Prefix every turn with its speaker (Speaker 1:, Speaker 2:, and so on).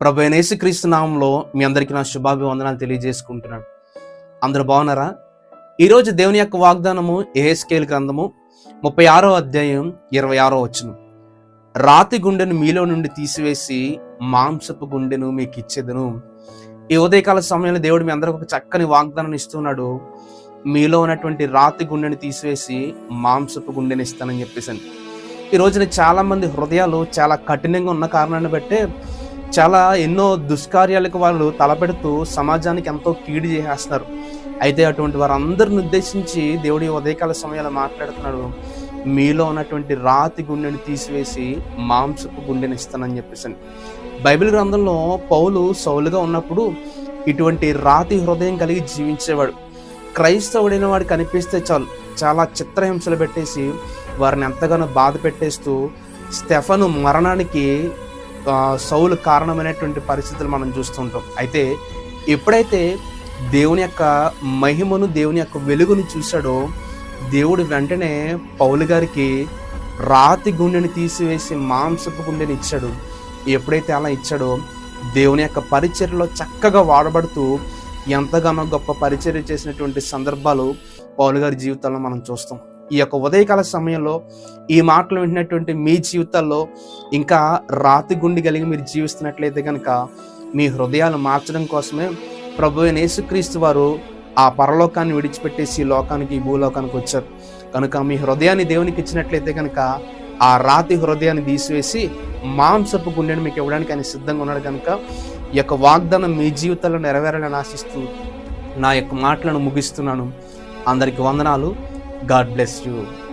Speaker 1: ప్రభు క్రీస్తు నామంలో మీ అందరికీ నా శుభాభివందనాలు తెలియజేసుకుంటున్నాను. అందరూ బాగున్నారా? ఈరోజు దేవుని యొక్క వాగ్దానము ఏహెస్కేల్ గ్రంథము ముప్పై ఆరో అధ్యాయం ఇరవై ఆరో వచ్చును రాతి గుండెను మీలో నుండి తీసివేసి మాంసపు గుండెను మీకు ఇచ్చేదను ఈ ఉదయకాల సమయంలో దేవుడు మీ అందరికి ఒక చక్కని వాగ్దానం ఇస్తున్నాడు. మీలో ఉన్నటువంటి రాతి గుండెని తీసివేసి మాంసపు గుండెని ఇస్తానని చెప్పేసి ఈ రోజున చాలా మంది హృదయాలు చాలా కఠినంగా ఉన్న కారణాన్ని బట్టే చాలా ఎన్నో దుష్కార్యాలకు వాళ్ళు తలపెడుతూ సమాజానికి ఎంతో కీడు చేసేస్తున్నారు. అయితే అటువంటి వారందరిని ఉద్దేశించి దేవుడి ఉదయకాల సమయాలు మాట్లాడుతున్నాడు. మీలో ఉన్నటువంటి రాతి గుండెని తీసివేసి మాంసపు గుండెని ఇస్తానని చెప్పేసి బైబిల్ గ్రంథంలో పౌలు సౌలుగా ఉన్నప్పుడు ఇటువంటి రాతి హృదయం కలిగి జీవించేవాడు. క్రైస్తవుడైన వాడు కనిపిస్తే చాలు చాలా చిత్రహింసలు పెట్టేసి వారిని ఎంతగానో బాధ పెట్టేస్తూ స్టెఫను మరణానికి సౌలు కారణమైనటువంటి పరిస్థితులు మనం చూస్తుంటాం. అయితే ఎప్పుడైతే దేవుని యొక్క మహిమను దేవుని యొక్క వెలుగును చూశాడో దేవుడు వెంటనే పౌలు గారికి రాతి గుండెని తీసివేసి మాంసపు గుండెని ఇచ్చాడు. ఎప్పుడైతే అలా ఇచ్చాడో దేవుని యొక్క పరిచర్లో చక్కగా వాడబడుతూ ఎంతగానో గొప్ప పరిచర్య చేసినటువంటి సందర్భాలు పౌలు గారి జీవితంలో మనం చూస్తాం. ఈ యొక్క ఉదయకాల సమయంలో ఈ మాటలు వింటున్నటువంటి మీ జీవితాల్లో ఇంకా రాతి గుండి కలిగి మీరు జీవిస్తున్నట్లయితే కనుక మీ హృదయాలు మార్చడం కోసమే ప్రభు యేసుక్రీస్తు వారు ఆ పరలోకాన్ని విడిచిపెట్టేసి ఈ లోకానికి ఈ భూలోకానికి వచ్చారు. కనుక మీ హృదయాన్ని దేవునికి ఇచ్చినట్లయితే కనుక ఆ రాతి హృదయాన్ని తీసివేసి మాంసపు గుండెని మీకు ఇవ్వడానికి ఆయన సిద్ధంగా ఉన్నాడు కనుక ఈ యొక్క వాగ్దానం మీ జీవితంలో నెరవేరాలని ఆశిస్తూ నా యొక్క మాటలను ముగిస్తున్నాను. అందరికి వందనాలు. God bless you.